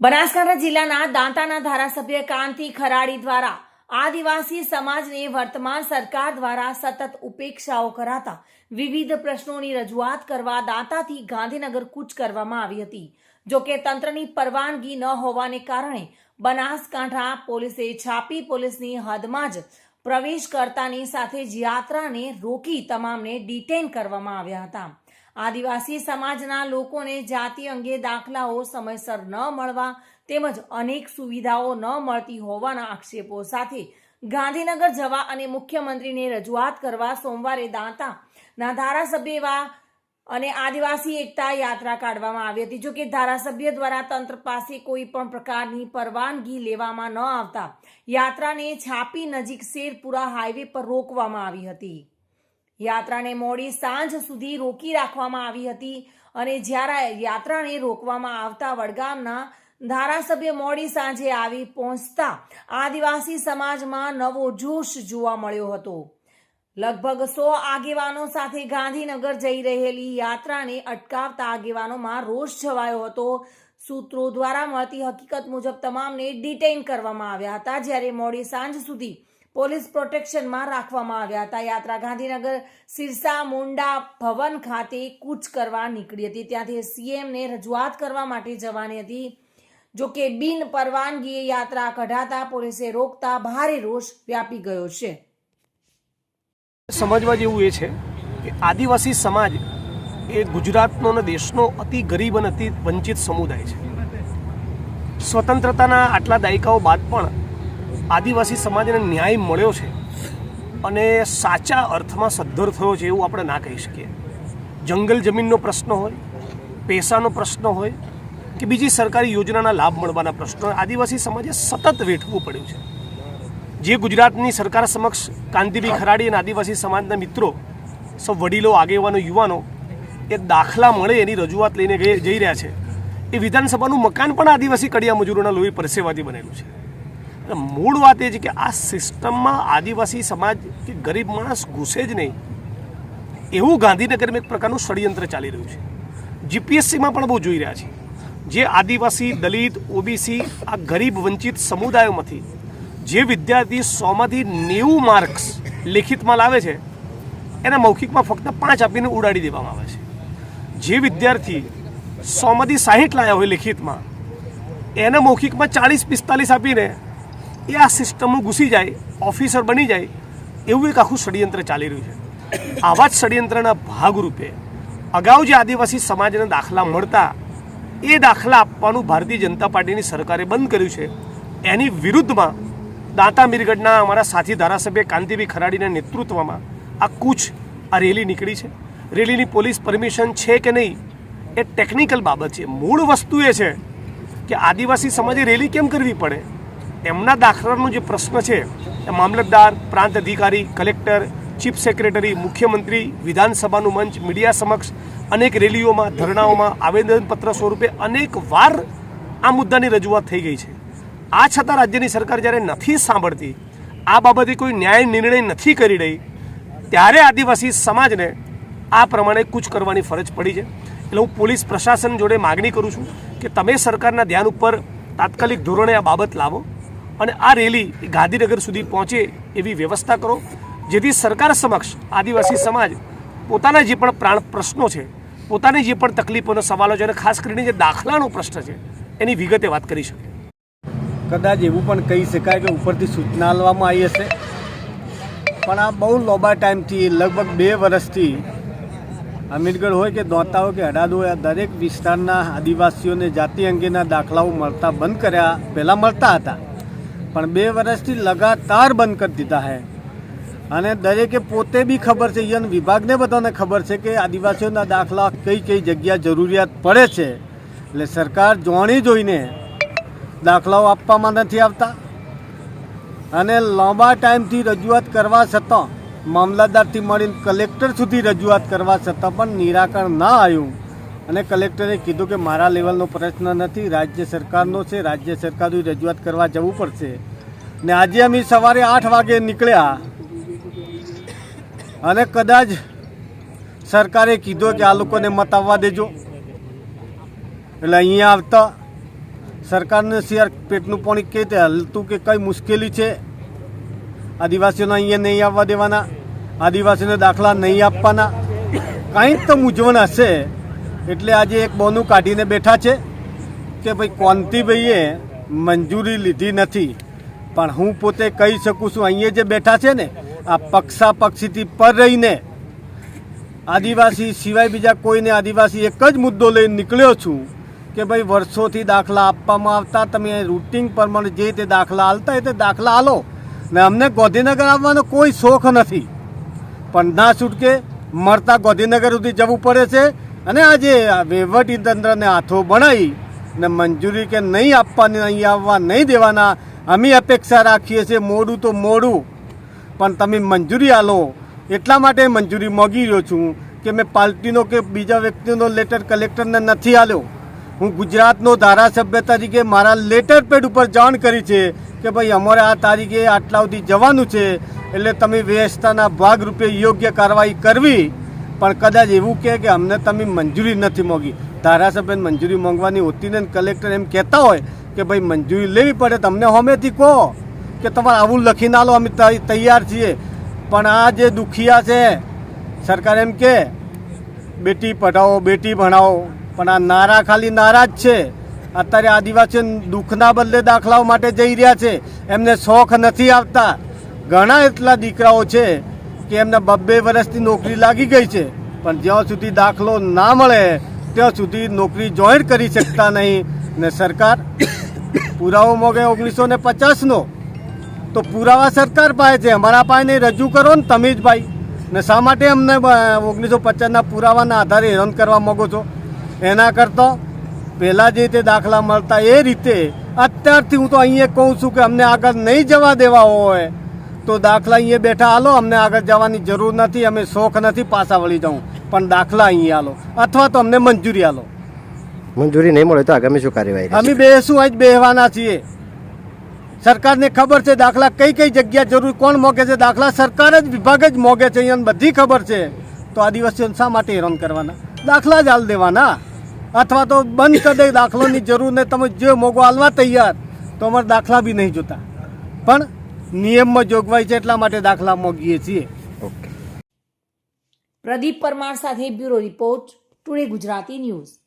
બનાસકાંઠા જિલ્લાના દાંતાના ધારાસભ્ય કાંતિ ખરાડી દ્વારા આદિવાસી સમાજને વર્તમાન સરકાર દ્વારા સતત ઉપેક્ષાઓ કરાતા વિવિધ પ્રશ્નોની રજૂઆત કરવા દાંતાથી ગાંધીનગર કૂચ કરવામાં આવી હતી. જો કે તંત્રની પરવાનગી ન હોવાને કારણે બનાસકાંઠા પોલીસે છાપી પોલીસની હદમાં જ પ્રવેશ કરતાની સાથે જ યાત્રાને રોકી તમામને ડિટેન કરવામાં આવ્યા હતા. આદિવાસી સમાજના લોકોને જાતિ અંગે દાખલાઓ સમયસર ન મળવા તેમજ અનેક સુવિધાઓ ન મળતી હોવાના આક્ષેપો સાથે ગાંધીનગર જવા અને મુખ્યમંત્રીને રજૂઆત કરવા સોમવારે દાંતાના ધારાસભ્ય એવા અને આદિવાસી એકતા યાત્રા કાઢવામાં આવી હતી. જોકે ધારાસભ્ય દ્વારા તંત્ર પાસે કોઈ પણ પ્રકારની પરવાનગી લેવામાં ન આવતા યાત્રાને છાપી નજીક શેરપુરા હાઈવે પર રોકવામાં આવી હતી. યાત્રાને મોડી સાંજ સુધી રોકી રાખવામાં આવી હતી અને જ્યારે યાત્રાને રોકવામાં આવતા વડગામના ધારાસભ્ય મોડી સાંજે આવી પહોંચતા આદિવાસી સમાજમાં નવો જોશ જોવા મળ્યો હતો. લગભગ સો આગેવાનો સાથે ગાંધીનગર જઈ રહેલી યાત્રાને અટકાવતા આગેવાનોમાં રોષ છવાયો હતો. સૂત્રો દ્વારા મળતી હકીકત મુજબ તમામને ડિટેઇન કરવામાં આવ્યા હતા જ્યારે મોડી સાંજ સુધી પોલીસ પ્રોટેક્શનમાં રાખવામાં આવ્યા હતા. યાત્રા ગાંધીનગર સિરસા મુંડા ભવન ખાતે કૂચ કરવા નીકળી હતી. ત્યાંથી સીએમને રજૂઆત કરવા માટે જવાની હતી. જો કે બિન પરવાનગીએ યાત્રા કઢાતા પોલીસે રોકતા ભારે રોષ વ્યાપી ગયો છે. સમજવા જેવું એ છે કે આદિવાસી સમાજ એ ગુજરાતનો અને દેશનો અતિ ગરીબ અને અતિ વંચિત સમુદાય છે. સ્વતંત્રતાના આટલા દાયકાઓ બાદ પણ આદિવાસી સમાજને ન્યાય મળ્યો છે અને સાચા અર્થમાં સદ્ધર થયો છે એવું આપણે ના કહી શકીએ. જંગલ જમીનનો પ્રશ્ન હોય, પૈસાનો પ્રશ્ન હોય કે બીજી સરકારી યોજનાના લાભ મળવાના પ્રશ્નો આદિવાસી સમાજે સતત વેઠવું પડ્યું છે. જે ગુજરાતની સરકાર સમક્ષ કાંતિભાઈ ખરાડી અને આદિવાસી સમાજના મિત્રો, સૌ વડીલો, આગેવાનો, યુવાનો એ દાખલા મળે એની રજૂઆત લઈને જઈ રહ્યા છે. એ વિધાનસભાનું મકાન પણ આદિવાસી કડિયા મજૂરોના લોહી પરસેવાથી બનેલું છે. મૂળ વાત એ છે કે આ સિસ્ટમમાં આદિવાસી સમાજ કે ગરીબ માણસ ઘૂસે જ નહીં. એવું ગાંધીનગરમાં એક પ્રકારનું ષડયંત્ર ચાલી રહ્યું છે. જીપીએસસીમાં પણ બહુ જોઈ રહ્યા છે જે આદિવાસી, દલિત, ઓબીસી આ ગરીબ વંચિત સમુદાયોમાંથી જે વિદ્યાર્થી સોમાંથી નેવું માર્ક્સ લેખિતમાં લાવે છે, એના મૌખિકમાં ફક્ત પાંચ આપીને ઉડાડી દેવામાં આવે છે. જે વિદ્યાર્થી સોમાંથી સાહીઠ લાયા હોય લેખિતમાં, એના મૌખિકમાં ચાળીસ પિસ્તાલીસ આપીને એ આ સિસ્ટમમાં ઘૂસી જાય, ઓફિસર બની જાય, એવું એક આખું ષડયંત્ર ચાલી રહ્યું છે. આવા જ ષડયંત્રના ભાગરૂપે અગાઉ જે આદિવાસી સમાજને દાખલા મળતા, એ દાખલા આપવાનું ભારતીય જનતા પાર્ટીની સરકારે બંધ કર્યું છે. એની વિરુદ્ધમાં દાંતા મીરગઢના અમારા સાથી ધારાસભ્ય કાંતિભાઈ ખરાડીના નેતૃત્વમાં આ કૂચ, આ રેલી નીકળી છે. રેલીની પોલીસ પરમિશન છે કે નહીં, એ ટેકનિકલ બાબત છે. મૂળ વસ્તુ એ છે કે આદિવાસી સમાજે રેલી કેમ કરવી પડે? એમના દાખલાનો જે પ્રશ્ન છે, એ મામલતદાર, પ્રાંત અધિકારી, કલેક્ટર, ચીફ સેક્રેટરી, મુખ્યમંત્રી, વિધાનસભાનું મંચ, મીડિયા સમક્ષ અનેક રેલીઓમાં, ધરણાઓમાં આવેદનપત્ર સ્વરૂપે અનેક વાર આ મુદ્દાની રજૂઆત થઈ ગઈ છે. આ છતાં રાજ્યની સરકાર જ્યારે નથી સાંભળતી, આ બાબતે કોઈ ન્યાય નિર્ણય નથી કરી રહી, ત્યારે આદિવાસી સમાજને આ પ્રમાણે કૂચ કરવાની ફરજ પડી છે. એટલે હું પોલીસ પ્રશાસન જોડે માગણી કરું છું કે તમે સરકારના ધ્યાન ઉપર તાત્કાલિક ધોરણે આ બાબત લાવો. અને આ રેલી ગાંધીનગર સુધી પહોંચે એવી વ્યવસ્થા કરો, જેથી સરકાર સમક્ષ આદિવાસી સમાજ પોતાના જે પણ પ્રાણ પ્રશ્નો છે, પોતાની જે પણ તકલીફોનો સવાલો છે અને ખાસ કરીને જે દાખલાનો પ્રશ્ન છે, એની વિગતે વાત કરી શકે. કદાચ એવું પણ કહી શકાય કે ઉપરથી સૂચના આપવામાં આવી હશે. પણ આ બહુ લાંબા ટાઈમથી, લગભગ બે વર્ષથી અમીરગઢ હોય કે દોતા હોય કે હડાદ હોય, આ દરેક વિસ્તારના આદિવાસીઓને જાતિ અંગેના દાખલાઓ મળતા બંધ કર્યા પહેલાં મળતા હતા. પણ બે વર્ષથી લગાતાર બંધ કરી દીધા હે અને દરેકે પોતે બી ખબર છે યન વિભાગને બધાને ખબર છે કે આદિવાસીઓના દાખલા કઈ કઈ જગ્યા જરૂરિયાત પડે છે. એટલે સરકાર જોણી જોઈને દાખલાઓ આપવામાં નથી આવતા. અને લાંબા ટાઈમથી રજૂઆત કરવા છતાં, મામલતદારથી મળીને કલેક્ટર સુધી રજૂઆત કરવા છતાં પણ નિરાકરણ ના આવ્યું. અને કલેક્ટરે કીધું કે મારા લેવલનો પ્રશ્ન નથી, રાજ્ય સરકારનો છે, રાજ્ય સરકાર રજૂઆત કરવા જવું પડશે. ને આજે અમે સવારે આઠ વાગે નીકળ્યા. અને કદાચ સરકારે કીધું કે આ લોકોને મત આવવા દેજો. એટલે અહીંયા આવતા સરકારને શેર પેટનું પાણી કઈ રીતે હલતું કે કઈ મુશ્કેલી છે, આદિવાસીઓને અહીંયા નહીં આવવા દેવાના, આદિવાસીઓને દાખલા નહીં આપવાના કંઈક તો મૂંઝવણ હશે. એટલે આજે એક બોનું કાઢીને બેઠા છે કે ભાઈ કોંતીભાઈએ મંજૂરી લીધી નથી. પણ હું પોતે કહી શકું છું, અહીંયા જે બેઠા છે ને, આ પક્ષા પક્ષીથી પર રહીને, આદિવાસી સિવાય બીજા કોઈને આદિવાસી એક જ મુદ્દો લઈને નીકળ્યો છું કે ભાઈ વર્ષોથી દાખલા આપવામાં આવતા, તમે રૂટિન પ્રમાણે જે તે દાખલા હાલતા એ તે દાખલા હાલો ને અમને ગોધીનગર આવવાનો કોઈ શોખ નથી. પણ ના છૂટકે મળતા ગોધીનગર સુધી જવું પડે છે. અને આજે આ વહીવટી તંત્રને હાથો બનાવી ને મંજૂરી કે નહીં આપવાની અહીં આવવા, નહીં દેવાના, અમે અપેક્ષા રાખીએ છીએ મોડું તો મોડું. પણ તમે મંજૂરી આલો. એટલા માટે મંજૂરી માગી રહ્યો છું કે મેં પાર્ટીનો કે બીજા વ્યક્તિનો લેટર કલેક્ટરને નથી આલ્યો હું ગુજરાતનો ધારાસભ્ય તરીકે મારા લેટર પેડ ઉપર જાણ કરી છે કે ભાઈ અમારે આ તારીખે આટલા સુધી જવાનું છે. એટલે તમે વ્યવસ્થાના ભાગરૂપે યોગ્ય કાર્યવાહી કરવી. પણ કદાચ એવું કહે કે અમને તમે મંજૂરી નથી મોગી. ધારાસભ્યને મંજૂરી માંગવાની હોતી ને કલેક્ટર એમ કહેતા હોય કે ભાઈ, મંજૂરી લેવી પડે, તમને હોમેથી કહો કે તમારે આવું લખીને આલો, અમે તૈયાર છીએ. પણ આ જે દુખિયા છે, સરકાર એમ કે બેટી પઢાઓ બેટી ભણાવો. પણ આ નારા ખાલી નારા જ છે. અત્યારે આદિવાસી દુઃખના બદલે દાખલાઓ માટે જઈ રહ્યા છે. એમને શોખ નથી આવતા. ઘણા એટલા દીકરાઓ છે કે એમને બબ્બે વર્ષથી નોકરી લાગી ગઈ છે. પણ જ્યાં સુધી દાખલો ના મળે, ત્યાં સુધી નોકરી જોઈન કરી શકતા નહીં ને સરકાર પુરાવો મોગે ઓગણીસો ને પચાસનો. તો પુરાવા સરકાર પાસે છે. અમારા પાસે નહીં રજૂ કરો ને તમે જ ભાઈ. ને શા માટે અમને ઓગણીસો પચાસના પુરાવાના આધારે હેરાન કરવા માગો છો? એના કરતાં પહેલાં જે રીતે દાખલા મળતા એ રીતે અત્યારથી હું તો અહીંયા કહું છું કે અમને આગળ નહીં જવા દેવા હોય. તો દાખલા અહીંયા બેઠા હાલો અમને આગળ જવાની જરૂર નથી અમે શોખ નથી પાછા વળી જાઉં પણ દાખલા અહીંયા હાલો. અથવા તો અમને મંજૂરી હાલો. મંજૂરી નહીં મળે તો આગામી શું કાર્યવાહી અમે બેસું આજ બેહવાના છીએ. સરકારને ખબર છે દાખલા કઈ કઈ જગ્યા જરૂર કોણ મોગે છે? દાખલા સરકાર જ વિભાગ જ મોગે છે અહીંયા બધી ખબર છે. તો આદિવાસીઓને શા માટે હેરાન કરવાના? દાખલા જ હાલ દેવાના. અથવા તો બંધ કરી દે દાખલાની જરૂર ને તમે જે મોગો હાલવા તૈયાર તો અમારે દાખલા બી નહીં જોતા. પણ નિયમમાં જોગવાઈ છે એટલા માટે દાખલા મોગીએ છીએ. ઓકે પ્રદીપ પરમાર સાથે bureau report today Gujarati news.